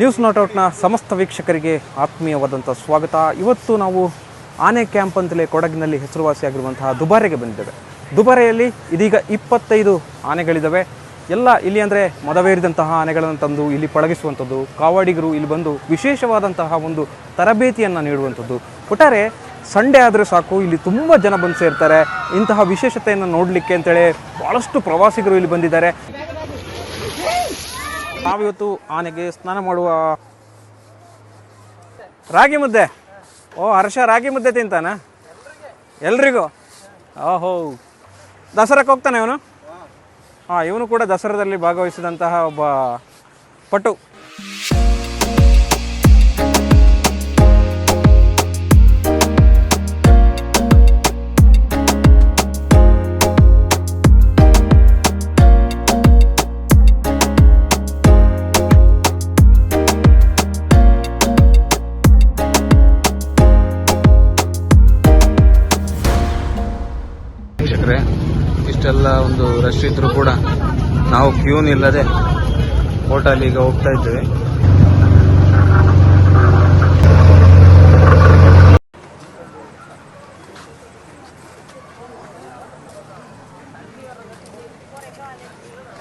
News not ಔಟ್ನ ಸಮಸ್ತ ವೀಕ್ಷಕರಿಗೆ ಆತ್ಮೀಯವಾದಂಥ ಸ್ವಾಗತ. ಇವತ್ತು ನಾವು ಆನೆ ಕ್ಯಾಂಪ್ ಅಂತಲೇ ಕೊಡಗಿನಲ್ಲಿ ಹೆಸರುವಾಸಿಯಾಗಿರುವಂತಹ ದುಬಾರೆಗೆ ಬಂದಿದ್ದೇವೆ. ದುಬಾರೆಯಲ್ಲಿ ಇದೀಗ ಇಪ್ಪತ್ತೈದು ಆನೆಗಳಿದ್ದಾವೆ ಎಲ್ಲ ಇಲ್ಲಿ ಅಂದರೆ ಮದವೇರಿದಂತಹ ಆನೆಗಳನ್ನು ತಂದು ಇಲ್ಲಿ ಪಳಗಿಸುವಂಥದ್ದು, ಕಾವಾಡಿಗರು ಇಲ್ಲಿ ಬಂದು ವಿಶೇಷವಾದಂತಹ ಒಂದು ತರಬೇತಿಯನ್ನು ನೀಡುವಂಥದ್ದು. ಒಟ್ಟಾರೆ ಸಂಡೇ ಆದರೆ ಸಾಕು, ಇಲ್ಲಿ ತುಂಬ ಜನ ಬಂದು ಸೇರ್ತಾರೆ. ಇಂತಹ ವಿಶೇಷತೆಯನ್ನು ನೋಡಲಿಕ್ಕೆ ಅಂತೇಳಿ ಭಾಳಷ್ಟು ಪ್ರವಾಸಿಗರು ಇಲ್ಲಿ ಬಂದಿದ್ದಾರೆ. ನಾವಿವತ್ತು ಆನೆಗೆ ಸ್ನಾನ ಮಾಡುವ ರಾಗಿ ಮುದ್ದೆ. ಓ ಹರ್ಷ ರಾಗಿ ಮುದ್ದೆ ತಿಂತಾನ? ಎಲ್ರಿಗೂ? ಓಹೋ. ದಸರಾಕ್ಕೆ ಹೋಗ್ತಾನೆ ಇವನು? ಹಾಂ ಇವನು ಕೂಡ ದಸರಾದಲ್ಲಿ ಭಾಗವಹಿಸಿದಂತಹ ಒಬ್ಬ ಪಟು. ಇದ್ರೂ ಕೂಡ ನಾವು ಕ್ಯೂ ನಿಲ್ಲದೆ ಈಗ ಹೋಗ್ತಾ ಇದ್ದೇವೆ.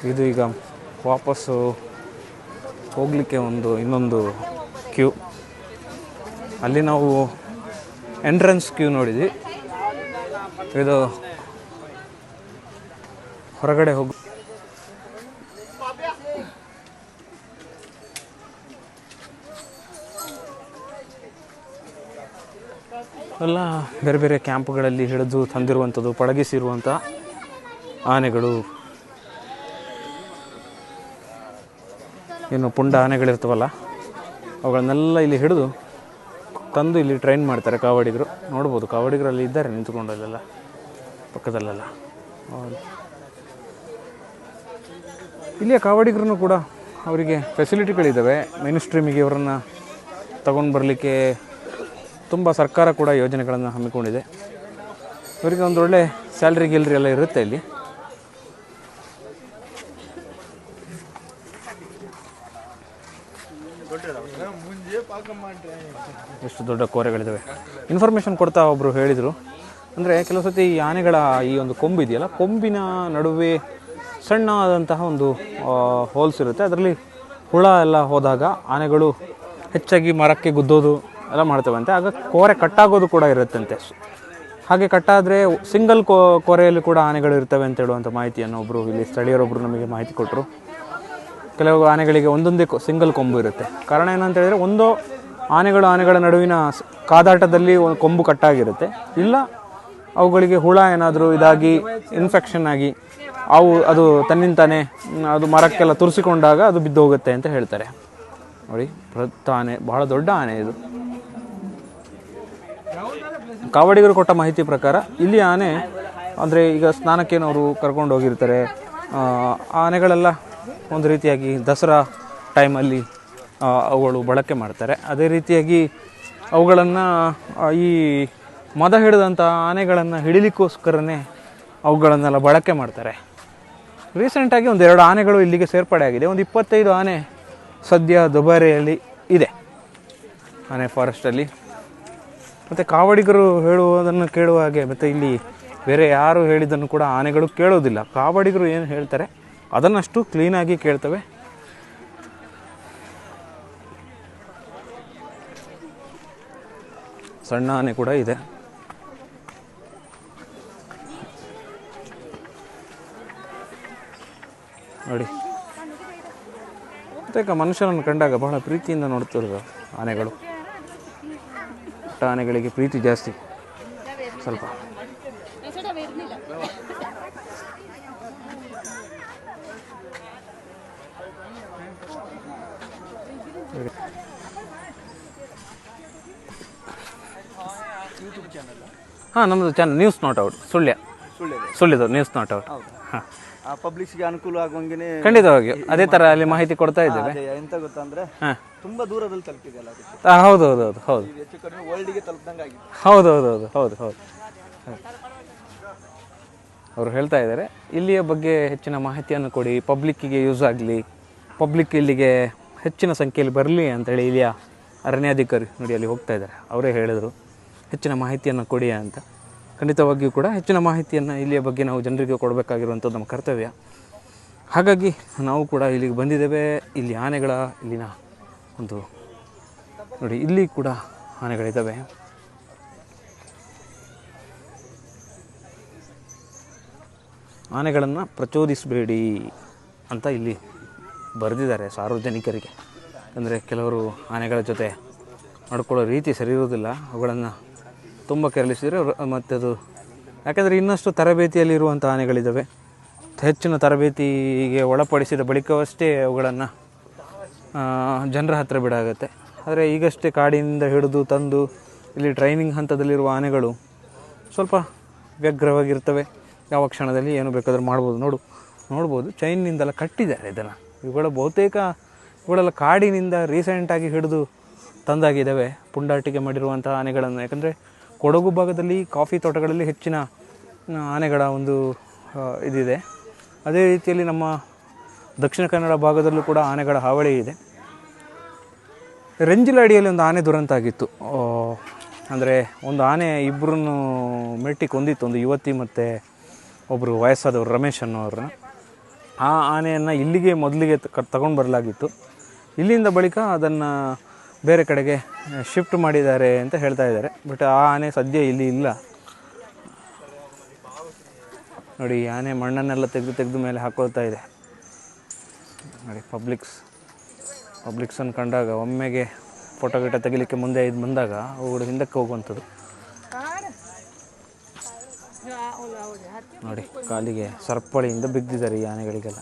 ಇದು ಈಗ ವಾಪಸ್ಸು ಹೋಗಲಿಕ್ಕೆ ಒಂದು ಇನ್ನೊಂದು ಕ್ಯೂ. ಅಲ್ಲಿ ನಾವು ಎಂಟ್ರೆನ್ಸ್ ಕ್ಯೂ ನೋಡಿದ್ವಿ. ಇದು ಹೊರಗಡೆ ಹೋಗಿ. ಎಲ್ಲ ಬೇರೆ ಬೇರೆ ಕ್ಯಾಂಪ್ಗಳಲ್ಲಿ ಹಿಡಿದು ತಂದಿರುವಂಥದ್ದು, ಪಳಗಿಸಿರುವಂಥ ಆನೆಗಳು. ಏನು ಪುಂಡ ಆನೆಗಳಿರ್ತವಲ್ಲ, ಅವುಗಳನ್ನೆಲ್ಲ ಇಲ್ಲಿ ಹಿಡಿದು ತಂದು ಇಲ್ಲಿ ಟ್ರೈನ್ ಮಾಡ್ತಾರೆ ಕಾವಾಡಿಗರು. ನೋಡ್ಬೋದು ಕಾವಾಡಿಗರು ಅಲ್ಲಿ ಇದ್ದಾರೆ ನಿಂತ್ಕೊಂಡು ಅಲ್ಲೆಲ್ಲ, ಪಕ್ಕದಲ್ಲೆಲ್ಲ. ಇಲ್ಲಿಯ ಕಾವಾಡಿಗರನ್ನು ಕೂಡ ಅವರಿಗೆ ಫೆಸಿಲಿಟಿಗಳಿದ್ದಾವೆ ಮೇನ್ ಸ್ಟ್ರೀಮಿಗೆ ಇವರನ್ನು ತಗೊಂಡು ಬರಲಿಕ್ಕೆ ತುಂಬ ಸರ್ಕಾರ ಕೂಡ ಯೋಜನೆಗಳನ್ನು ಹಮ್ಮಿಕೊಂಡಿದೆ. ಇವರಿಗೆ ಒಂದು ಒಳ್ಳೆ ಸ್ಯಾಲ್ರಿ ಗಿಲ್ರಿ ಎಲ್ಲ ಇರುತ್ತೆ ಇಲ್ಲಿ. ಎಷ್ಟು ದೊಡ್ಡ ಕೋರೆಗಳಿದ್ದಾವೆ ಇನ್ಫಾರ್ಮೇಷನ್ ಕೊಡ್ತಾ ಒಬ್ಬರು ಹೇಳಿದರು. ಅಂದರೆ ಕೆಲವು ಸತಿ ಈ ಆನೆಗಳ ಈ ಒಂದು ಕೊಂಬಿದೆಯಲ್ಲ ಕೊಂಬಿನ ನಡುವೆ ಸಣ್ಣದಾದಂತಹ ಒಂದು ಹೋಲ್ಸ್ ಇರುತ್ತೆ. ಅದರಲ್ಲಿ ಹುಳ ಎಲ್ಲ ಹೋದಾಗ ಆನೆಗಳು ಹೆಚ್ಚಾಗಿ ಮರಕ್ಕೆ ಗುದ್ದೋದು ಎಲ್ಲ ಮಾಡ್ತೇವಂತೆ. ಆಗ ಕೋರೆ ಕಟ್ಟಾಗೋದು ಕೂಡ ಇರುತ್ತಂತೆ. ಹಾಗೆ ಕಟ್ಟಾದರೆ ಸಿಂಗಲ್ ಕೋ, ಕೊರೆಯಲ್ಲಿ ಕೂಡ ಆನೆಗಳು ಇರ್ತವೆ ಅಂತ ಹೇಳುವಂಥ ಮಾಹಿತಿಯನ್ನು ಒಬ್ಬರು ಇಲ್ಲಿ ಸ್ಥಳೀಯರೊಬ್ಬರು ನಮಗೆ ಮಾಹಿತಿ ಕೊಟ್ಟರು ಕೆಲವು ಆನೆಗಳಿಗೆ ಒಂದೊಂದೇ ಸಿಂಗಲ್ ಕೊಂಬು ಇರುತ್ತೆ. ಕಾರಣ ಏನಂತ ಹೇಳಿದ್ರೆ ಒಂದು ಆನೆಗಳು ಆನೆಗಳ ನಡುವಿನ ಕಾದಾಟದಲ್ಲಿ ಒಂದು ಕೊಂಬು ಕಟ್ಟಾಗಿರುತ್ತೆ. ಇಲ್ಲ ಅವುಗಳಿಗೆ ಹುಳ ಏನಾದರೂ ಇದಾಗಿ ಇನ್ಫೆಕ್ಷನ್ ಆಗಿ ಅವು ಅದು ತನ್ನಿಂತಾನೆ ಅದು ಮರಕ್ಕೆಲ್ಲ ತುರಿಸಿಕೊಂಡಾಗ ಅದು ಬಿದ್ದು ಹೋಗುತ್ತೆ ಅಂತ ಹೇಳ್ತಾರೆ. ನೋಡಿ ಬೃಹತ್ ಆನೆ, ಬಹಳ ದೊಡ್ಡ ಆನೆ ಇದು. ಕಾವಡಿಗರು ಕೊಟ್ಟ ಮಾಹಿತಿ ಪ್ರಕಾರ ಇಲ್ಲಿ ಆನೆ, ಅಂದರೆ ಈಗ ಸ್ನಾನಕ್ಕೇನವರು ಕರ್ಕೊಂಡು ಹೋಗಿರ್ತಾರೆ. ಆನೆಗಳೆಲ್ಲ ಒಂದು ರೀತಿಯಾಗಿ ದಸರಾ ಟೈಮಲ್ಲಿ ಅವುಗಳು ಬಳಕೆ ಮಾಡ್ತಾರೆ. ಅದೇ ರೀತಿಯಾಗಿ ಅವುಗಳನ್ನು ಈ ಮದ ಹಿಡಿದಂಥ ಆನೆಗಳನ್ನು ಹಿಡಿಲಿಕ್ಕೋಸ್ಕರನೇ ಅವುಗಳನ್ನೆಲ್ಲ ಬಳಕೆ ಮಾಡ್ತಾರೆ. ರೀಸೆಂಟಾಗಿ ಒಂದು ಎರಡು ಆನೆಗಳು ಇಲ್ಲಿಗೆ ಸೇರ್ಪಡೆ ಆಗಿದೆ. ಒಂದು ಇಪ್ಪತ್ತೈದು ಆನೆ ಸದ್ಯ ದುಬಾರೆಯಲ್ಲಿ ಇದೆ. ಆನೆ ಫಾರೆಸ್ಟಲ್ಲಿ ಮತ್ತು ಕಾವಡಿಗರು ಹೇಳುವುದನ್ನು ಕೇಳುವ ಹಾಗೆ, ಮತ್ತು ಇಲ್ಲಿ ಬೇರೆ ಯಾರು ಹೇಳಿದ್ದನ್ನು ಕೂಡ ಆನೆಗಳು ಕೇಳೋದಿಲ್ಲ ಕಾವಡಿಗರು ಏನು ಹೇಳ್ತಾರೆ, ಅದನ್ನಷ್ಟು ಕ್ಲೀನಾಗಿ ಕೇಳ್ತವೆ. ಸಣ್ಣ ಆನೆ ಕೂಡ ಇದೆ. ನೋಡಿ. ಮತ್ತೆ ಮನುಷ್ಯನನ್ನು ಕಂಡಾಗ ಬಹಳ ಪ್ರೀತಿಯಿಂದ ನೋಡ್ತಿರೋದು ಆನೆಗಳು. ಪುಟ್ಟ ಆನೆಗಳಿಗೆ ಪ್ರೀತಿ ಜಾಸ್ತಿ. ಸ್ವಲ್ಪ. ಹಾಂ ನಮ್ಮದು channel news not out Sullia. ಸುಳ್ಳಿದು news not out ಹಾಂ. ಪಬ್ಲಿಕ್ಸ್ಗೆ ಅನುಕೂಲ ಆಗುವಂಗೆ ಖಂಡಿತವಾಗಿ. ಅದೇ ತರ ಅಲ್ಲಿ ಮಾಹಿತಿ ಕೊಡ್ತಾ ಇದ್ದೇವೆ. ಎಂತ ಗೊತ್ತಂದ್ರೆ ತುಂಬಾ ದೂರದಲ್ಲಿ ತಲುಪಿದೆಯಲ್ಲ ಹೌದು ಹೌದು ಹೌದು ಹೌದು. ಹೆಚ್ಚು ಕಡಿಮೆ ವರ್ಲ್ಡ್ಗೆ ತಲುಪ್ದಂಗೆ ಆಗಿದೆ. ಹೌದು ಹೌದು ಹೌದು ಹೌದು ಹೌದು. ಅವರು ಹೇಳ್ತಾ ಇದ್ದಾರೆ. ಇಲ್ಲಿಯ ಬಗ್ಗೆ ಹೆಚ್ಚಿನ ಮಾಹಿತಿಯನ್ನು ಕೊಡಿ. ಪಬ್ಲಿಕ್ಕಿಗೆ ಯೂಸ್ ಆಗಲಿ. ಪಬ್ಲಿಕ್ ಇಲ್ಲಿಗೆ ಹೆಚ್ಚಿನ ಸಂಖ್ಯೆಯಲ್ಲಿ ಬರಲಿ ಅಂತೇಳಿ ಇಲ್ಲಿಯ ಅರಣ್ಯಾಧಿಕಾರಿ ನೋಡಿ ಅಲ್ಲಿ ಹೋಗ್ತಾ ಇದ್ದಾರೆ. ಅವರೇ ಹೇಳಿದರು. ಹೆಚ್ಚಿನ ಮಾಹಿತಿಯನ್ನು ಕೊಡಿ ಅಂತ. ಖಂಡಿತವಾಗಿಯೂ ಕೂಡ ಹೆಚ್ಚಿನ ಮಾಹಿತಿಯನ್ನು ಇಲ್ಲಿಯ ಬಗ್ಗೆ ನಾವು ಜನರಿಗೆ ಕೊಡಬೇಕಾಗಿರುವಂಥದ್ದು ನಮ್ಮ ಕರ್ತವ್ಯ. ಹಾಗಾಗಿ ನಾವು ಕೂಡ ಇಲ್ಲಿಗೆ ಬಂದಿದ್ದೇವೆ. ಇಲ್ಲಿ ಆನೆಗಳ ಇಲ್ಲಿನ ಒಂದು ನೋಡಿ, ಇಲ್ಲಿ ಕೂಡ ಆನೆಗಳಿದ್ದಾವೆ. ಆನೆಗಳನ್ನು ಪ್ರಚೋದಿಸಬೇಡಿ ಅಂತ ಇಲ್ಲಿ ಬರೆದಿದ್ದಾರೆ ಸಾರ್ವಜನಿಕರಿಗೆ. ಅಂದರೆ ಕೆಲವರು ಆನೆಗಳ ಜೊತೆ ನಡ್ಕೊಳ್ಳೋ ರೀತಿ ಸರಿ ಇರೋದಿಲ್ಲ ಅವುಗಳನ್ನು ತುಂಬ ಕೆರಳಿಸಿದರೆ ಮತ್ತೆ ಅದು ಯಾಕೆಂದರೆ ಇನ್ನಷ್ಟು ತರಬೇತಿಯಲ್ಲಿರುವಂಥ ಆನೆಗಳಿದ್ದಾವೆ ಹೆಚ್ಚಿನ ತರಬೇತಿಗೆ ಒಳಪಡಿಸಿದ ಬಳಿಕವಷ್ಟೇ ಅವುಗಳನ್ನು ಜನರ ಹತ್ತಿರ ಬಿಡಾಗುತ್ತೆ. ಆದರೆ ಈಗಷ್ಟೇ ಕಾಡಿನಿಂದ ಹಿಡಿದು ತಂದು, ಇಲ್ಲಿ ಟ್ರೈನಿಂಗ್ ಹಂತದಲ್ಲಿರುವ ಆನೆಗಳು ಸ್ವಲ್ಪ ವ್ಯಗ್ರವಾಗಿರ್ತವೆ. ಯಾವ ಕ್ಷಣದಲ್ಲಿ ಏನು ಬೇಕಾದರೂ ಮಾಡ್ಬೋದು. ನೋಡು, ನೋಡ್ಬೋದು ಚೈನ್ನಿಂದೆಲ್ಲ ಕಟ್ಟಿದ್ದಾರೆ ಇದನ್ನು. ಇವುಗಳ ಬಹುತೇಕ, ಇವುಗಳೆಲ್ಲ ಕಾಡಿನಿಂದ ರೀಸೆಂಟಾಗಿ ಹಿಡಿದು ತಂದಾಗಿದ್ದಾವೆ ಪುಂಡಾಟಿಕೆ ಮಾಡಿರುವಂಥ ಆನೆಗಳನ್ನು. ಯಾಕಂದರೆ ಕೊಡಗು ಭಾಗದಲ್ಲಿ ಕಾಫಿ ತೋಟಗಳಲ್ಲಿ ಹೆಚ್ಚಿನ ಆನೆಗಳ ಒಂದು ಇದಿದೆ. ಅದೇ ರೀತಿಯಲ್ಲಿ ನಮ್ಮ ದಕ್ಷಿಣ ಕನ್ನಡ ಭಾಗದಲ್ಲೂ ಕೂಡ ಆನೆಗಳ ಹಾವಳಿ ಇದೆ. ರೆಂಜಿಲ ಅಡಿಯಲ್ಲಿ ಒಂದು ಆನೆ ದುರಂತ ಆಗಿತ್ತು. ಅಂದರೆ ಒಂದು ಆನೆ ಇಬ್ಬರನ್ನು ಮೆಟ್ಟಿ ಕೊಂದಿತ್ತು. ಒಂದು ಯುವತಿ ಮತ್ತು ಒಬ್ಬರು ವಯಸ್ಸಾದವರು ರಮೇಶ್ ಅನ್ನೋರನ್ನ ಆ ಆನೆಯನ್ನು ಇಲ್ಲಿಗೆ ಮೊದಲಿಗೆ ತಗೊಂಡು ಬರಲಾಗಿತ್ತು. ಇಲ್ಲಿಂದ ಬಳಿಕ ಅದನ್ನು ಬೇರೆ ಕಡೆಗೆ ಶಿಫ್ಟ್ ಮಾಡಿದ್ದಾರೆ ಅಂತ ಹೇಳ್ತಾ ಇದ್ದಾರೆ. ಬಟ್ ಆ ಆನೆ ಸದ್ಯ ಇಲ್ಲಿ ಇಲ್ಲ. ನೋಡಿ, ಈ ಆನೆ ಮಣ್ಣನ್ನೆಲ್ಲ ತೆಗೆದು ತೆಗೆದು ಮೇಲೆ ಹಾಕೊಳ್ತಾ ಇದೆ. ನೋಡಿ ಪಬ್ಲಿಕ್ಸ್ ಪಬ್ಲಿಕ್ಸನ್ನು ಕಂಡಾಗ ಒಮ್ಮೆಗೆ ಫೋಟೋ ಗಿಟ ತೆಗಿಲಿಕ್ಕೆ ಮುಂದೆ ಇದು ಬಂದಾಗ ಅವುಗಳು ಹಿಂದಕ್ಕೆ ಹೋಗುವಂಥದ್ದು. ನೋಡಿ, ಕಾಲಿಗೆ ಸರ್ಪಳಿಯಿಂದ ಬಿದ್ದಿದ್ದಾರೆ ಈ ಆನೆಗಳಿಗೆಲ್ಲ.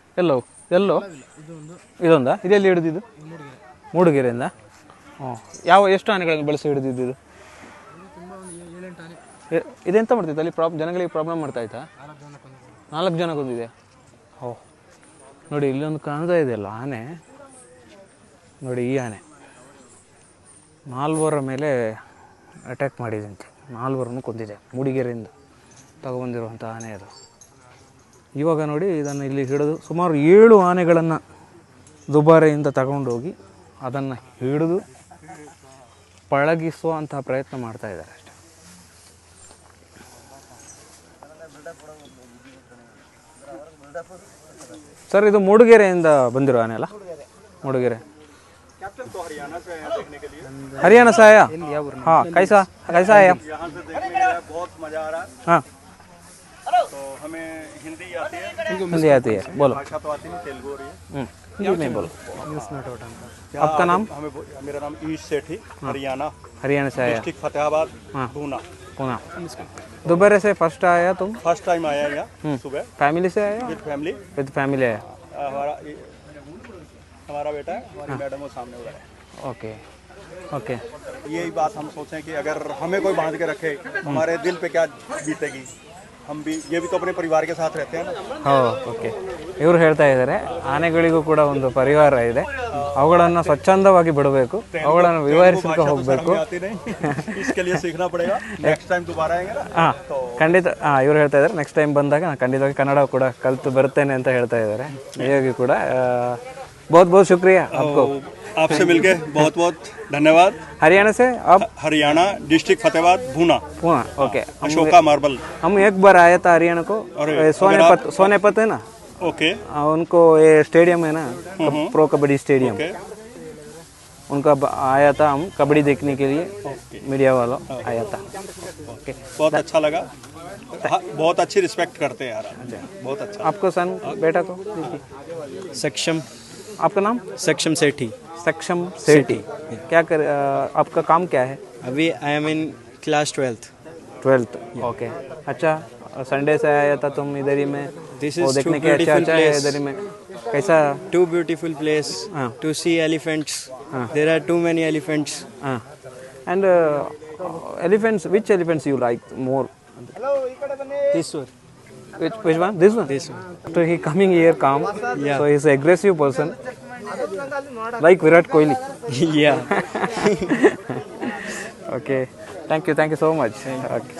ಎಲ್ಲೋ ಎಲ್ಲೋ? ಇದೊಂದಾ? ಇದೆಲ್ಲಿ ಹಿಡಿದಿದ್ದು? ಮೂಡುಗೆರೆಯಿಂದ. ಹ್ಞೂ. ಯಾವ, ಎಷ್ಟು ಆನೆಗಳನ್ನು ಬಳಸಿ ಹಿಡಿದಿದ್ದು ಇದೆಂತ ಮಾಡ್ತಿತ್ತು? ಅಲ್ಲಿ ಪ್ರಾಬ್, ಜನಗಳಿಗೆ ಪ್ರಾಬ್ಲಮ್ ಮಾಡ್ತಾ ಇತ್ತಾ? ನಾಲ್ಕು ಜನ ಕೊಂದಿದೆ ಓಹ್ ನೋಡಿ, ಇಲ್ಲೊಂದು ಕಾಣ್ತಾ ಇದೆಯಲ್ಲ ಆನೆ. ನೋಡಿ, ಈ ಆನೆ. ನಾಲ್ವರ ಮೇಲೆ ಅಟ್ಯಾಕ್ ಮಾಡಿದಂತೆ ನಾಲ್ವರನ್ನು ಕೊಂದಿದೆ, ಮೂಡಿಗೆರೆಯಿಂದ ತಗೊಬಂದಿರುವಂಥ ಆನೆ ಅದು. ಇವಾಗ ನೋಡಿ ಇದನ್ನು ಇಲ್ಲಿ ಹಿಡಿದು ಸುಮಾರು ಏಳು ಆನೆಗಳನ್ನು ದುಬಾರೆಯಿಂದ ತಗೊಂಡೋಗಿ ಅದನ್ನು ಹಿಡಿದು ಪಳಗಿಸುವ ಅಂತಹ ಪ್ರಯತ್ನ ಮಾಡ್ತಾ ಇದ್ದಾರೆ ಅಷ್ಟೆ. ಸರ್ ಇದು ಮೂಡುಗೆರೆಯಿಂದ ಬಂದಿರೋ ಆನೆ ಅಲ್ಲ? ಮೂಡುಗೆರೆ. ಹರಿಯಾಣ ಸಹಾಯ ಹಾಂ ಕೈಸಾ ಕೈಸಾ ಹಾಂ. हमें हिंदी आती है। हिंदी आती है। बोलो। भाषा तो आती नहीं तेलुगु और हम्म, हिंदी में बोलो। आपका नाम? हमें मेरा नाम ईश सेठी हरियाणा। हरियाणा से आया। डिस्ट्रिक्ट फतेहाबाद हाँ। भूना पुणे दोपहर से फ़र्स्ट आया तुम? फ़र्स्ट टाइम आया यहाँ सुबह। फैमिली से आया? With family. विद फैमिली आया। हमारा ये- हमारा बेटा है हमारी मैडम वो सामने उधर है। ओके। ओके। यही बात हम सोचें कि अगर हमें कोई बाँध के रखे हमारे दिल पे क्या बीतेगी? हम भी ये भी तो अपने परिवार के साथ रहते हैं ना ಹೋ ಓಕೆ ಇವರು ಹೇಳ್ತಾ ಇದ್ದಾರೆ ಆನೆಗಳಿಗೂ ಕೂಡ ಒಂದು ಪರಿವಾರ ಇದೆ ಅವುಗಳನ್ನು ಸ್ವಚ್ಛಂದವಾಗಿ ಬಿಡಬೇಕು ಅವುಗಳನ್ನು ವಿವರಿಸಲಿಕ್ಕೆ ಹೋಗಬೇಕು आती नहीं इसके लिए सीखना पड़ेगा नेक्स्ट टाइम दोबारा आएंगे ना ಹಾಂ ಖಂಡಿತ ಹಾಂ ಇವ್ರು ಹೇಳ್ತಾ ಇದ್ದಾರೆ ನೆಕ್ಸ್ಟ್ ಟೈಮ್ ಬಂದಾಗ ನಾನು ಖಂಡಿತವಾಗಿ ಕನ್ನಡ ಕೂಡ ಕಲಿತು ಬರ್ತೇನೆ ಅಂತ ಹೇಳ್ತಾ ಇದ್ದಾರೆ ನಿಜವಾಗಿ ಕೂಡ बहुत बहुत शुक्रिया आपको आपसे मिलके बहुत बहुत धन्यवाद। हरियाणा से? आप Haryana district Fatehabad Bhuna. Pune okay Ashoka marble. हम एक बार आया था हरियाणा को। सोनेपत सोनेपत है ना? ओके। उनको ये स्टेडियम है ना प्रो कबड्डी स्टेडियम। उनका आया था हम कबड्डी देखने के लिए। मीडिया वालों आया था। ओके। बहुत अच्छा लगा। हाँ, बहुत अच्छी रिस्पेक्ट करते हैं यार। बहुत अच्छा। आपको सन बेटा को? सक्षम। आपका नाम? सक्षम सेठी। सक्षम सिटी क्या कर आपका काम क्या है? अभी I am in class twelfth twelfth okay अच्छा संडे से आया था तुम इधर ही में? दिस इज़ देखने के अच्छा अच्छा है इधर ही में। कैसा? Too beautiful place to see elephants there are too many elephants and elephants which elephants you like more which which one? This one? This one. So he coming here calm. Yeah. so he's aggressive person. Like Virat Kohli okay thank you thank you so much okay.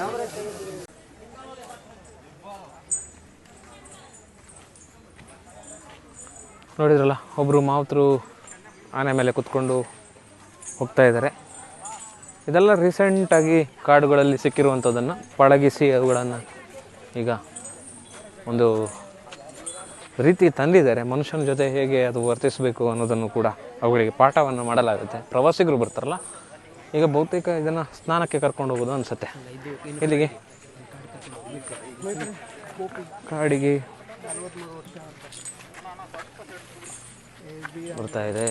ನೋಡಿದ್ರಲ್ಲ ಒಬ್ಬರು ಮಾವುತರು ಆನೆ ಮೇಲೆ ಕುತ್ಕೊಂಡು ಹೋಗ್ತಾ ಇದ್ದಾರೆ. ಇದೆಲ್ಲ ರೀಸೆಂಟಾಗಿ ಕಾಡುಗಳಲ್ಲಿ ಸಿಕ್ಕಿರುವಂಥದ್ದನ್ನು ಪಳಗಿಸಿ ಅವುಗಳನ್ನು ಈಗ ಒಂದು ರೀತಿ ತಂದಿದ್ದಾರೆ, ಮನುಷ್ಯನ ಜೊತೆ ಹೇಗೆ ಅದು ವರ್ತಿಸಬೇಕು ಅನ್ನೋದನ್ನು ಕೂಡ ಅವುಗಳಿಗೆ ಪಾಠವನ್ನು ಮಾಡಲಾಗುತ್ತೆ. ಪ್ರವಾಸಿಗರು ಬರ್ತಾರಲ್ಲ, ಈಗ ಬಹುತೇಕ ಇದನ್ನು ಸ್ನಾನಕ್ಕೆ ಕರ್ಕೊಂಡು ಹೋಗೋದು ಅನಿಸುತ್ತೆ. ಇಲ್ಲಿಗೆ ಕಾಡಿಗೆ ಬರ್ತಾ ಇದೆ.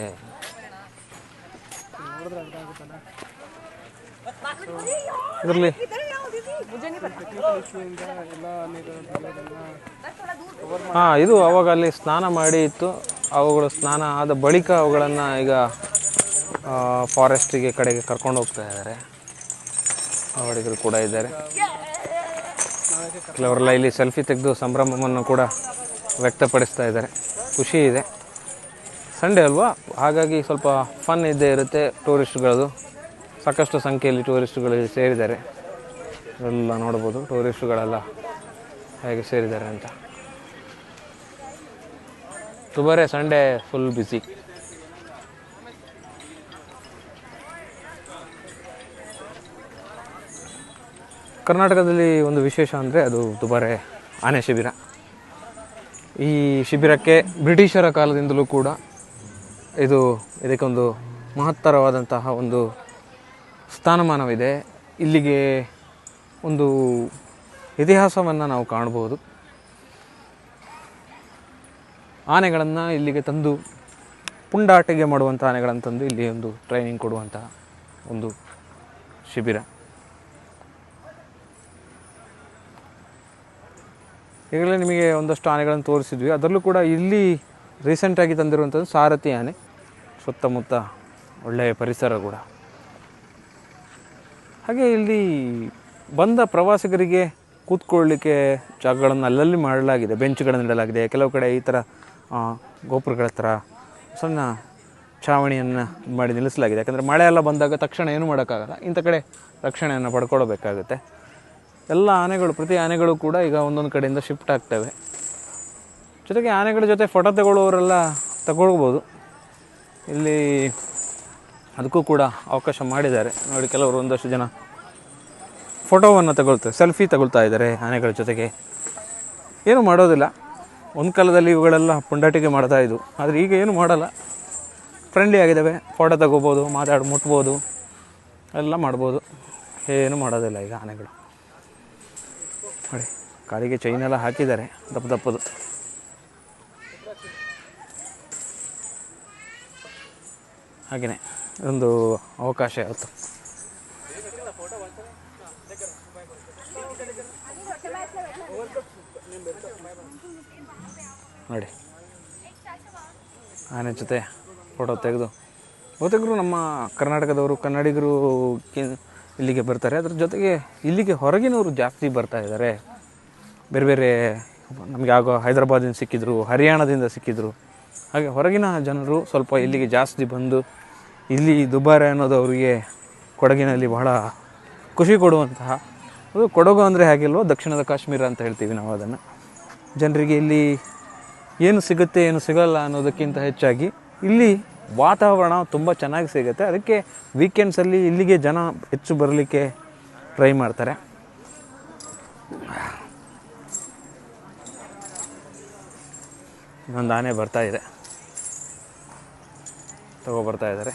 ಇದರಲ್ಲಿ. ಹಾ, ಇದು ಅವಾಗ ಅಲ್ಲಿ ಸ್ನಾನ ಮಾಡಿ ಇತ್ತು. ಅವುಗಳು ಸ್ನಾನ ಆದ ಬಳಿಕ ಅವುಗಳನ್ನು ಈಗ ಫಾರೆಸ್ಟಿಗೆ ಕಡೆಗೆ ಕರ್ಕೊಂಡು ಹೋಗ್ತಾ ಇದ್ದಾರೆ. ಅವಡಿಗರು ಕೂಡ ಇದ್ದಾರೆ. ಕೆಲವರೆಲ್ಲ ಇಲ್ಲಿ ಸೆಲ್ಫಿ ತೆಗೆದು ಸಂಭ್ರಮವನ್ನು ಕೂಡ ವ್ಯಕ್ತಪಡಿಸ್ತಾ ಇದ್ದಾರೆ. ಖುಷಿ ಇದೆ. ಸಂಡೇ ಅಲ್ವಾ? ಹಾಗಾಗಿ ಸ್ವಲ್ಪ ಫನ್ ಇದ್ದೇ ಇರುತ್ತೆ ಟೂರಿಸ್ಟ್ಗಳದು ಸಾಕಷ್ಟು ಸಂಖ್ಯೆಯಲ್ಲಿ ಟೂರಿಸ್ಟ್ಗಳು ಸೇರಿದ್ದಾರೆ. ಎಲ್ಲ ನೋಡ್ಬೋದು, ಟೂರಿಸ್ಟ್ಗಳೆಲ್ಲ ಹೇಗೆ ಸೇರಿದ್ದಾರೆ ಅಂತ. ತುಬರೆ ಸಂಡೇ ಫುಲ್ ಬ್ಯುಸಿ ಕರ್ನಾಟಕದಲ್ಲಿ ಒಂದು ವಿಶೇಷ ಅಂದರೆ ಅದು ದುಬಾರೆ ಆನೆ ಶಿಬಿರ. ಈ ಶಿಬಿರಕ್ಕೆ ಬ್ರಿಟಿಷರ ಕಾಲದಿಂದಲೂ ಕೂಡ ಇದು ಇದಕ್ಕೊಂದು ಮಹತ್ತರವಾದಂತಹ ಒಂದು ಸ್ಥಾನಮಾನವಿದೆ. ಇಲ್ಲಿಗೆ ಒಂದು ಇತಿಹಾಸವನ್ನು ನಾವು ಕಾಣ್ಬೋದು ಆನೆಗಳನ್ನು ಇಲ್ಲಿಗೆ ತಂದು ಪುಂಡಾಟಿಗೆ ಮಾಡುವಂಥ ಆನೆಗಳನ್ನು ತಂದು ಇಲ್ಲಿ ಒಂದು ಟ್ರೈನಿಂಗ್ ಕೊಡುವಂಥ ಒಂದು ಶಿಬಿರ. ಈಗಲೇ ನಿಮಗೆ ಒಂದಷ್ಟು ಆನೆಗಳನ್ನು ತೋರಿಸಿದ್ವಿ. ಅದರಲ್ಲೂ ಕೂಡ ಇಲ್ಲಿ ರೀಸೆಂಟಾಗಿ ತಂದಿರುವಂಥದ್ದು ಸಾರಥಿ ಆನೆ. ಸುತ್ತಮುತ್ತ ಒಳ್ಳೆಯ ಪರಿಸರ ಕೂಡ. ಹಾಗೆ ಇಲ್ಲಿ ಬಂದ ಪ್ರವಾಸಿಗರಿಗೆ ಕೂತ್ಕೊಳ್ಳಿಕ್ಕೆ ಜಾಗಗಳನ್ನು ಅಲ್ಲಲ್ಲಿ ಮಾಡಲಾಗಿದೆ, ಬೆಂಚ್ಗಳನ್ನು ಇಡಲಾಗಿದೆ. ಕೆಲವು ಕಡೆ ಈ ಥರ ಗೋಪುರಗಳ ಥರ ಸಣ್ಣ ಛಾವಣಿಯನ್ನು ಮಾಡಿ ನಿಲ್ಲಿಸಲಾಗಿದೆ. ಯಾಕಂದರೆ ಮಳೆ ಎಲ್ಲ ಬಂದಾಗ ತಕ್ಷಣ ಏನು ಮಾಡೋಕ್ಕಾಗಲ್ಲ. ಇಂಥ ಕಡೆ ರಕ್ಷಣೆಯನ್ನು ಪಡ್ಕೊಳ್ಬೇಕಾಗುತ್ತೆ. ಎಲ್ಲ ಆನೆಗಳು, ಪ್ರತಿ ಆನೆಗಳು ಕೂಡ ಈಗ ಒಂದೊಂದು ಕಡೆಯಿಂದ ಶಿಫ್ಟ್ ಆಗ್ತವೆ. ಜೊತೆಗೆ ಆನೆಗಳ ಜೊತೆ ಫೋಟೋ ತಗೊಳ್ಳೋರೆಲ್ಲ ತಗೊಳ್ಬೋದು. ಇಲ್ಲಿ ಅದಕ್ಕೂ ಕೂಡ ಅವಕಾಶ ಮಾಡಿದ್ದಾರೆ. ನೋಡಿ, ಕೆಲವರು ಒಂದಷ್ಟು ಜನ ಫೋಟೋವನ್ನು ತಗೊಳ್ತಾರೆ ಸೆಲ್ಫಿ ತಗೊಳ್ತಾ ಇದ್ದಾರೆ ಆನೆಗಳ ಜೊತೆಗೆ. ಏನು ಮಾಡೋದಿಲ್ಲ. ಒಂದು ಕಾಲದಲ್ಲಿ ಇವುಗಳೆಲ್ಲ ಪುಂಡಾಟಿಕೆ ಮಾಡ್ತಾ ಇದ್ವು. ಆದರೆ ಈಗ ಏನು ಮಾಡಲ್ಲ. ಫ್ರೆಂಡ್ಲಿ ಆಗಿದ್ದಾವೆ. ಫೋಟೋ ತಗೋಬೋದು, ಮಾತಾಡಿ, ಮುಟ್ಬೋದು. ಎಲ್ಲ ಮಾಡ್ಬೋದು. ಏನು ಮಾಡೋದಿಲ್ಲ ಈಗ ಆನೆಗಳು. ನೋಡಿ, ಕಾಲಿಗೆ ಚೈನ್ ಎಲ್ಲ ಹಾಕಿದ್ದಾರೆ. ದಪ್ಪ ದಪ್ಪದು. ಹಾಗೆಯೇ ಒಂದು ಅವಕಾಶ ಯಾವತ್ತು. ನೋಡಿ. ಆನೆ ಜೊತೆ ಫೋಟೋ ತೆಗೆದು. ಬಹುತೇಕರು ನಮ್ಮ ಕರ್ನಾಟಕದವರು, ಕನ್ನಡಿಗರು ಇಲ್ಲಿಗೆ ಬರ್ತಾರೆ. ಅದ್ರ ಜೊತೆಗೆ ಇಲ್ಲಿಗೆ ಹೊರಗಿನವರು ಜಾಸ್ತಿ ಬರ್ತಾ ಇದ್ದಾರೆ. ಬೇರೆ ಬೇರೆ ನಮಗೆ ಆಗೋ ಹೈದರಾಬಾದಿಂದ ಸಿಕ್ಕಿದ್ರು, ಹರಿಯಾಣದಿಂದ ಸಿಕ್ಕಿದ್ರು. ಹಾಗೆ ಹೊರಗಿನ ಜನರು ಸ್ವಲ್ಪ ಇಲ್ಲಿಗೆ ಜಾಸ್ತಿ ಬಂದು ಇಲ್ಲಿ ದುಬಾರೆ ಅನ್ನೋದು ಅವರಿಗೆ ಕೊಡಗಿನಲ್ಲಿ ಬಹಳ ಖುಷಿ ಕೊಡುವಂತಹ ಅದು ಕೊಡಗು ಅಂದರೆ ಹಾಗಿಲ್ವೋ ದಕ್ಷಿಣದ ಕಾಶ್ಮೀರ ಅಂತ ಹೇಳ್ತೀವಿ ನಾವು ಅದನ್ನು. ಜನರಿಗೆ ಇಲ್ಲಿ ಏನು ಸಿಗುತ್ತೆ, ಏನು ಸಿಗಲ್ಲ ಅನ್ನೋದಕ್ಕಿಂತ ಹೆಚ್ಚಾಗಿ ಇಲ್ಲಿ ವಾತಾವರಣ ತುಂಬ ಚೆನ್ನಾಗಿ ಸಿಗುತ್ತೆ. ಅದಕ್ಕೆ ವೀಕೆಂಡ್ಸಲ್ಲಿ ಇಲ್ಲಿಗೆ ಜನ ಹೆಚ್ಚು ಬರಲಿಕ್ಕೆ ಟ್ರೈ ಮಾಡ್ತಾರೆ. ಇನ್ನೊಂದು ಆನೆ ಬರ್ತಾ ಇದೆ. ತಗೋ ಬರ್ತಾ ಇದ್ದಾರೆ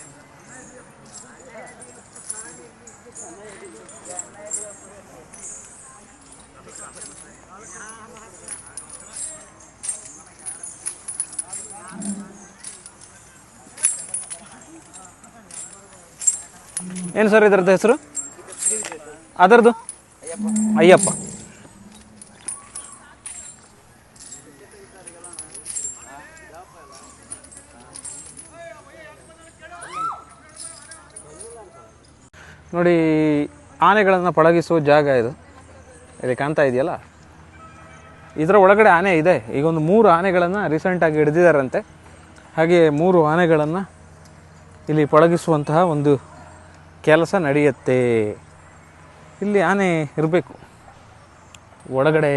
ಏನು ಸರ್ ಇದರದ್ದು ಹೆಸರು? ಅದರದ್ದು? ಅಯ್ಯಪ್ಪ. ನೋಡಿ, ಆನೆಗಳನ್ನು ಪಳಗಿಸುವ ಜಾಗ ಇದು. ಇಲ್ಲಿ ಕಾಣ್ತಾ ಇದೆಯಲ್ಲ? ಇದರ ಒಳಗಡೆ ಆನೆ ಇದೆ. ಈಗ ಒಂದು ಮೂರು ಆನೆಗಳನ್ನು ರೀಸೆಂಟಾಗಿ ಹಿಡಿದಿದ್ದಾರಂತೆ ಹಾಗೆ ಮೂರು ಆನೆಗಳನ್ನು ಇಲ್ಲಿ ಪಳಗಿಸುವಂತಹ ಒಂದು ಕೆಲಸ ನಡೆಯುತ್ತೆ. ಇಲ್ಲಿ ಆನೆ ಇರಬೇಕು. ಒಳಗಡೆ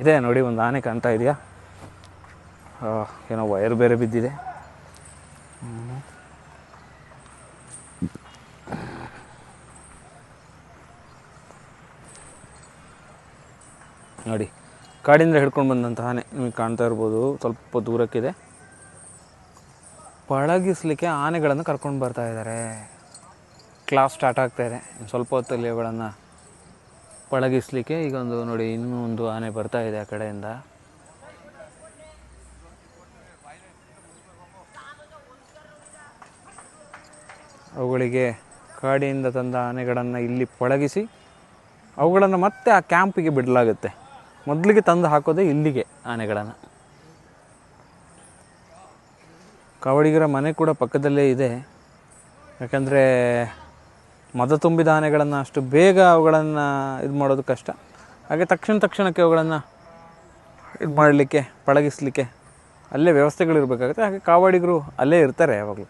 ಇದೆ ನೋಡಿ, ಒಂದು ಆನೆ ಕಾಣ್ತಾ ಇದೆಯಾ? ಏನೋ ವೈರ್ ಬೇರೆ ಬಿದ್ದಿದೆ. ನೋಡಿ, ಕಾಡಿಂದ ಹಿಡ್ಕೊಂಡು ಬಂದಂಥ ಆನೆ ನಿಮಗೆ ಕಾಣ್ತಾ ಇರ್ಬೋದು. ಸ್ವಲ್ಪ ದೂರಕ್ಕಿದೆ. ಪಳಗಿಸ್ಲಿಕ್ಕೆ ಆನೆಗಳನ್ನು ಕರ್ಕೊಂಡು ಬರ್ತಾ ಇದ್ದಾರೆ. ಕ್ಲಾಸ್ ಸ್ಟಾರ್ಟ್ ಆಗ್ತಾ ಇದೆ. ಸ್ವಲ್ಪ ಹೊತ್ತಲ್ಲಿ ಅವುಗಳನ್ನು ಪಳಗಿಸ್ಲಿಕ್ಕೆ ಈಗ ಒಂದು ನೋಡಿ, ಇನ್ನೂ ಒಂದು ಆನೆ ಬರ್ತಾ ಇದೆ ಆ ಕಡೆಯಿಂದ. ಅವುಗಳಿಗೆ ಕಾಡಿಯಿಂದ ತಂದ ಆನೆಗಳನ್ನು ಇಲ್ಲಿ ಪಳಗಿಸಿ, ಅವುಗಳನ್ನು ಮತ್ತೆ ಆ ಕ್ಯಾಂಪಿಗೆ ಬಿಡಲಾಗುತ್ತೆ. ಮೊದಲಿಗೆ ತಂದು ಹಾಕೋದೇ ಇಲ್ಲಿಗೆ ಆನೆಗಳನ್ನು. ಕಾವಡಿಗರ ಮನೆ ಕೂಡ ಪಕ್ಕದಲ್ಲೇ ಇದೆ. ಯಾಕಂದರೆ ಮದ ತುಂಬಿದ ಆನೆಗಳನ್ನು ಅಷ್ಟು ಬೇಗ ಅವುಗಳನ್ನು ಇದು ಮಾಡೋದು ಕಷ್ಟ. ಹಾಗೆ ತಕ್ಷಣ ತಕ್ಷಣಕ್ಕೆ ಅವುಗಳನ್ನು ಇದು ಮಾಡಲಿಕ್ಕೆ, ಪಳಗಿಸಲಿಕ್ಕೆ ಅಲ್ಲೇ ವ್ಯವಸ್ಥೆಗಳಿರಬೇಕಾಗುತ್ತೆ. ಹಾಗೆ ಕಾವಾಡಿಗರು ಅಲ್ಲೇ ಇರ್ತಾರೆ ಯಾವಾಗಲೂ.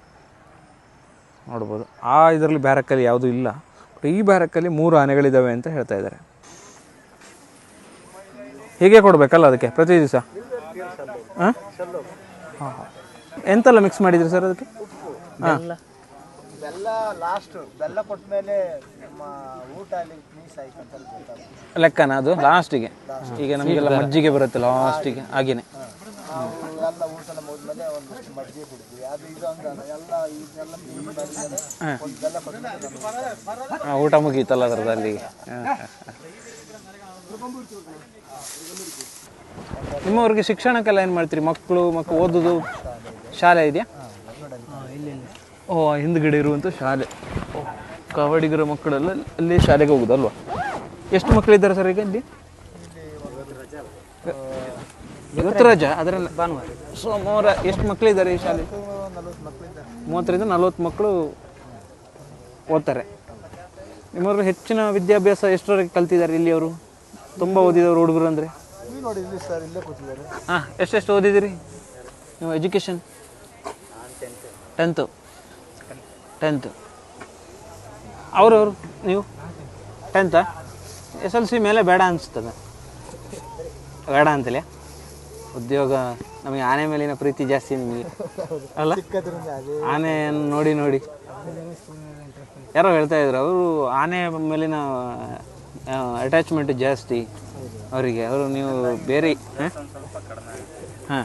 ನೋಡ್ಬೋದು. ಆ ಇದರಲ್ಲಿ ಬ್ಯಾರಕ್ಕಲ್ಲಿ ಯಾವುದೂ ಇಲ್ಲ. ಬಟ್ ಈ ಬ್ಯಾರಕ್ಕಲ್ಲಿ ಮೂರು ಆನೆಗಳಿದ್ದಾವೆ ಅಂತ ಹೇಳ್ತಾ ಇದ್ದಾರೆ. ಹೀಗೆ ಕೊಡಬೇಕಲ್ಲ ಅದಕ್ಕೆ ಪ್ರತಿ ದಿವಸ? ಹಾಂ? ಹಾಂ ಎಂತೆಲ್ಲ ಮಿಕ್ಸ್ ಮಾಡಿದ್ರಿ ಸರ್ ಅದಕ್ಕೆ? ಹಾಂ. ಬೆಲ್ಲ ಲಾಸ್ಟ್ ಬೆಲ್ಲ ಕೊಟ್ಟ ಮೇಲೆ ನಮ್ಮ ಊಟ ಅಲ್ಲಿ ಮೀಸ್ ಆಯ್ತು ಅಂತ ಗೊತ್ತಾಗ್ತದೆ. ಲೆಕ್ಕನ ಅದು? ಲಾಸ್ಟಿಗೆ ಈಗ ನಮಗೆಲ್ಲ ಮಜ್ಜಿಗೆ ಬರುತ್ತೆ ಲಾಸ್ಟಿಗೆ ಹಾಗೇನೆ. ನಾವು ಎಲ್ಲ ಊಟನ ಮುಗಿದ್ಮೇಲೆ ಒಂದಿಷ್ಟು ಮಜ್ಜಿಗೆ ಕುಡಿದ್ವಿ. ಅದು ಇದು ಹಂಗಲ್ಲ ಎಲ್ಲ ಇದನ್ನೆಲ್ಲ ಮೀನ್ ಮಾಡಿದ್ಮೇಲೆ ಒಂದು ಬೆಲ್ಲ ಕೊಟ್ಟ ಆ, ಊಟ ಮುಗೀತಲ್ಲ ಅದರದ್ದು ಅಲ್ಲಿಗೆ. ಹಾಂ, ಹಾಂ, ಹಾಂ. ನಿಮ್ಮವ್ರಿಗೆ ಶಿಕ್ಷಣಕ್ಕೆಲ್ಲ ಏನು ಮಾಡ್ತೀರಿ? ಮಕ್ಕಳು ಮಕ್ಕಳು ಓದೋದು ಶಾಲೆ ಇದೆಯಾ? ಹಿಂದ್ಗಡೆ ಇರುವಂಥ ಶಾಲೆ. ಓ, ಕಬಡ್ಡಿಗರ ಮಕ್ಕಳೆಲ್ಲ ಅಲ್ಲಿ ಶಾಲೆಗೆ ಹೋಗುದಲ್ವಾ? ಎಷ್ಟು ಮಕ್ಕಳಿದ್ದಾರೆ ಸರ್ ಈಗ ಇಲ್ಲಿ? ಇವತ್ತು ರಜಾ ಅದರ ಭಾನುವಾರ ಸೋಮವಾರ ಎಷ್ಟು ಮಕ್ಕಳಿದ್ದಾರೆ ಈ ಶಾಲೆ? ಮೂವತ್ತರಿಂದ ನಲ್ವತ್ತು ಮಕ್ಕಳು ಓದ್ತಾರೆ. ನಿಮ್ಮವರು ಹೆಚ್ಚಿನ ವಿದ್ಯಾಭ್ಯಾಸ ಎಷ್ಟರವರೆಗೆ ಕಲ್ತಿದ್ದಾರೆ ಇಲ್ಲಿ ಅವರು? ತುಂಬ ಓದಿದವರು ಹುಡುಗರು ಅಂದರೆ? ಹಾಂ ಎಷ್ಟೆಷ್ಟು ಓದಿದ್ದೀರಿ? ನೀವು ಎಜುಕೇಷನ್? ಟೆಂತು. ಟೆಂತು ಅವ್ರವ್ರು ನೀವು? ಟೆಂತಾ ಎಸ್ ಎಲ್ ಸಿ ಮೇಲೆ ಬೇಡ ಅನಿಸ್ತದೆ. ಬೇಡ ಅಂತಲೇ ಉದ್ಯೋಗ, ನಮಗೆ ಆನೆ ಮೇಲಿನ ಪ್ರೀತಿ ಜಾಸ್ತಿ ನಿಮಗೆ. ಅಲ್ಲ? ಆನೆಯನ್ನು ನೋಡಿ ನೋಡಿ. ಯಾರೋ ಹೇಳ್ತಾ ಇದ್ರು, ಅವರು ಆನೆ ಮೇಲಿನ ಅಟ್ಯಾಚ್ಮೆಂಟ್ ಜಾಸ್ತಿ. ಅವರಿಗೆ, ಅವರು ನೀವು ಬೇರೆ ಹಾಂ.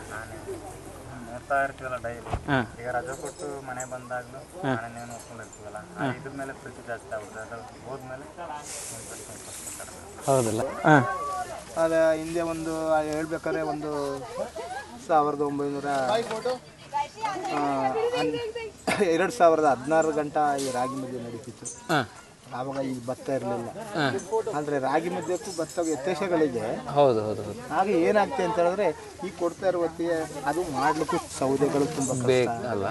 ನೋಡ್ತಾ ಇರ್ತೀವಲ್ಲ ಡೈಲಿ. ಈಗ ರಜೆ ಕೊಟ್ಟು ಮನೆ ಬಂದಾಗಲೂ ನಾನೇ ನೋಡ್ಕೊಂಡಿರ್ತೀವಲ್ಲ ಆ ಇದ್ರ ಮೇಲೆ ಪ್ರೀತಿ ಜಾಸ್ತಿ ಆಗುತ್ತೆ. ಅದು ಹೋದ್ಮೇಲೆ ಹೌದಲ್ಲ? ಅದ ಹಿಂದೆ ಒಂದು ಹೇಳ್ಬೇಕಾದ್ರೆ ಒಂದು ಸಾವಿರದ ಒಂಬೈನೂರ ಎರಡು ಸಾವಿರದ ಹದಿನಾರು ಗಂಟ ಈ ರಾಗಿ ಮದುವೆ ನಡೀತಿತ್ತು. ಹಾಂ. ಆವಾಗ ಈ ಭತ್ತ ಇರಲಿಲ್ಲ. ಅಂದರೆ ರಾಗಿ ಮುದ್ದೆಕ್ಕೂ ಭತ್ತ ವ್ಯತ್ಯಾಸಗಳಿದೆ ಹೌದು ಹೌದು ಹೌದು. ಆಗ ಏನಾಗ್ತದೆ ಅಂತ ಹೇಳಿದ್ರೆ ಈ ಕೊಡ್ತಾ ಇರೋ ಹೊತ್ತಿಗೆ ಅದು ಮಾಡ್ಲಿಕ್ಕೂ ಸೌದೆಗಳು ತುಂಬ ಅಲ್ಲ?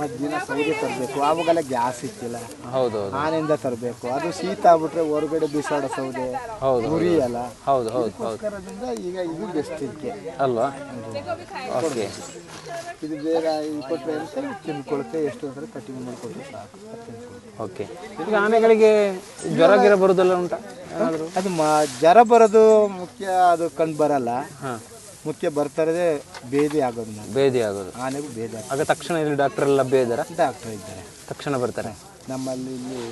ಮಧ್ಯಾಹ್ನ ಸೌದೆ ತರಬೇಕು. ಆವಾಗೆಲ್ಲ ಗ್ಯಾಸ್ ಇತ್ತಿಲ್ಲ ಹೌದು ಹೌದು. ಆನೆಯಿಂದ ತರಬೇಕು. ಅದು ಶೀತ ಆಗ್ಬಿಟ್ರೆ ಹೊರಗಡೆ ಬಿಸಾಡೋ ಸೌದೆ. ಹೌದು ಉರಿಯಲ್ಲ ಹೌದು ಹೌದು ಹೌದು. ಈಗ ಇದು ಬೆಸ್ಟ್ ಇದಕ್ಕೆ ಅಲ್ವಾ ಓಕೆ. ಇದು ಬೇಗ ಇದು ಕೊಟ್ಟರೆ ತಿನ್ಕೊಳುತ್ತೆ. ಎಷ್ಟು ಅಂದರೆ ಕಟಿಂಗ್ ಮಾಡಿಕೊಟ್ರೆ ಸಾಕು. ಓಕೆ. ಈಗ ಆನೆಗಳಿಗೆ ಜ್ವರ ಗಿರ ಬರೋದೆಲ್ಲ ಉಂಟಾ? ಏನಾದರೂ? ಅದು ಮ ಜ್ವರ ಬರೋದು ಮುಖ್ಯ ಅದು ಕಂಡು ಬರಲ್ಲ. ಹಾಂ. ಮುಖ್ಯ ಬರ್ತಾರದೇ ಬೇದಿ ಆಗೋದು ನಾವು ಭೇದಿ ಆಗೋದು. ಆನೆಗೂ ಬೇದಿ ಆಗ ತಕ್ಷಣ ಇಲ್ಲಿ ಡಾಕ್ಟರ್ ಎಲ್ಲ ಲಭ್ಯ ಇದ್ದಾರಾ ಡಾಕ್ಟರ್ ಇದ್ದಾರೆ. ತಕ್ಷಣ ಬರ್ತಾರೆ. ನಮ್ಮಲ್ಲಿ ಇಲ್ಲಿ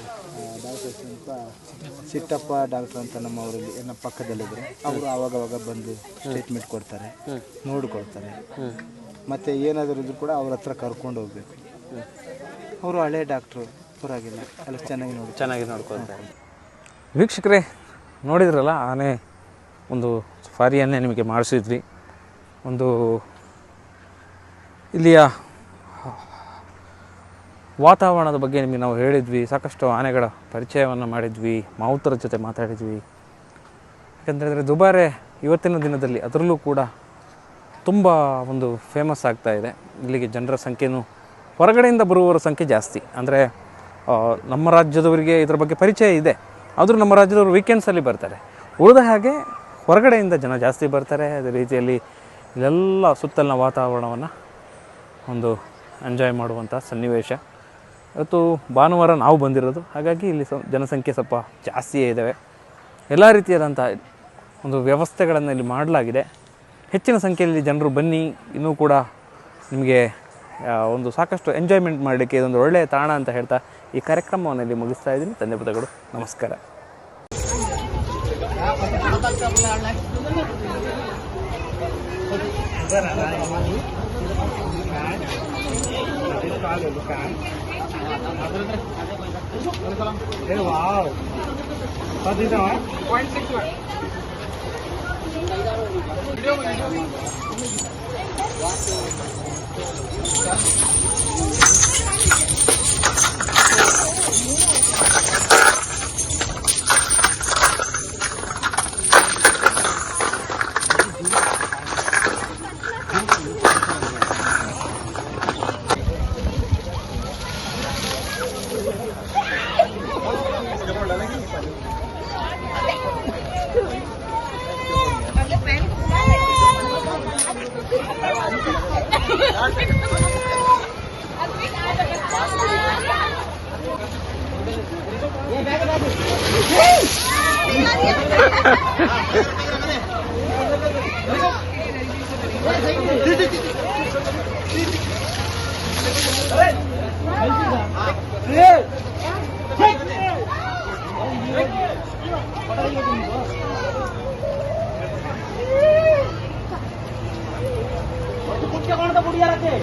ಡಾಕ್ಟರ್ ಸ್ವಲ್ಪ ಸಿಟ್ಟಪ್ಪ ಡಾಕ್ಟರ್ ಅಂತ ನಮ್ಮ ಅವರಲ್ಲಿ ನಮ್ಮ ಪಕ್ಕದಲ್ಲಿದ್ದಾರೆ. ಅವರು ಆವಾಗ ಅವಾಗ ಬಂದು ಟ್ರೀಟ್ಮೆಂಟ್ ಕೊಡ್ತಾರೆ. ನೋಡ್ಕೊಳ್ತಾರೆ. ಮತ್ತು ಏನಾದರೂ ಇದ್ರೂ ಕೂಡ ಅವ್ರ ಹತ್ರ ಕರ್ಕೊಂಡು ಹೋಗ್ಬೇಕು. ಅವರು ಹಳೆ ಡಾಕ್ಟ್ರು ಪರವಾಗಿಲ್ಲ ಚೆನ್ನಾಗಿ ನೋಡಿ ಚೆನ್ನಾಗಿ ನೋಡ್ಕೊಳ್ತಾರೆ ವೀಕ್ಷಕರೇ ನೋಡಿದ್ರಲ್ಲ ಆನೆ ಒಂದು ಸಫಾರಿಯನ್ನೇ ನಿಮಗೆ ಮಾಡಿಸಿದ್ವಿ. ಒಂದು ಇಲ್ಲಿಯ ವಾತಾವರಣದ ಬಗ್ಗೆ ನಿಮಗೆ ನಾವು ಹೇಳಿದ್ವಿ ಸಾಕಷ್ಟು ಆನೆಗಳ ಪರಿಚಯವನ್ನು ಮಾಡಿದ್ವಿ ಮಾವುತರ ಜೊತೆ ಮಾತಾಡಿದ್ವಿ. ಯಾಕಂತೇಳಿದ್ರೆ ದುಬಾರೆ ಇವತ್ತಿನ ದಿನದಲ್ಲಿ ಅದರಲ್ಲೂ ಕೂಡ ತುಂಬ ಒಂದು ಫೇಮಸ್ ಆಗ್ತಾ ಇದೆ. ಇಲ್ಲಿಗೆ ಜನರ ಸಂಖ್ಯೆಯೂ ಹೊರಗಡೆಯಿಂದ ಬರುವವರ ಸಂಖ್ಯೆ ಜಾಸ್ತಿ. ಅಂದರೆ ನಮ್ಮ ರಾಜ್ಯದವರಿಗೆ ಇದರ ಬಗ್ಗೆ ಪರಿಚಯ ಇದೆ. ಆದರೂ ನಮ್ಮ ರಾಜ್ಯದವರು ವೀಕೆಂಡ್ಸಲ್ಲಿ ಬರ್ತಾರೆ. ಉಳಿದ ಹಾಗೆ ಹೊರಗಡೆಯಿಂದ ಜನ ಜಾಸ್ತಿ ಬರ್ತಾರೆ. ಅದೇ ರೀತಿಯಲ್ಲಿ ಇಲ್ಲೆಲ್ಲ ಸುತ್ತಲಿನ ವಾತಾವರಣವನ್ನು ಒಂದು ಎಂಜಾಯ್ ಮಾಡುವಂಥ ಸನ್ನಿವೇಶ. ಇವತ್ತು ಭಾನುವಾರ ನಾವು ಬಂದಿರೋದು. ಹಾಗಾಗಿ ಇಲ್ಲಿ ಸ, ಜನಸಂಖ್ಯೆ ಸ್ವಲ್ಪ ಜಾಸ್ತಿಯೇ ಇದ್ದಾವೆ ಎಲ್ಲ ರೀತಿಯಾದಂಥ ಒಂದು ವ್ಯವಸ್ಥೆಗಳನ್ನು ಇಲ್ಲಿ ಮಾಡಲಾಗಿದೆ. ಹೆಚ್ಚಿನ ಸಂಖ್ಯೆಯಲ್ಲಿ ಜನರು ಬನ್ನಿ. ಇನ್ನೂ ಕೂಡ ನಿಮಗೆ ಒಂದು ಸಾಕಷ್ಟು ಎಂಜಾಯ್ಮೆಂಟ್ ಮಾಡಲಿಕ್ಕೆ ಇದೊಂದು ಒಳ್ಳೆಯ ತಾಣ ಅಂತ ಹೇಳ್ತಾ ಈ ಕಾರ್ಯಕ್ರಮವನ್ನು ಇಲ್ಲಿ ಮುಗಿಸ್ತಾ ಇದ್ದೀನಿ. ಧನ್ಯವಾದಗಳು. ನಮಸ್ಕಾರ. Thank you. कुठच्या कोणाचा बुडिया राहते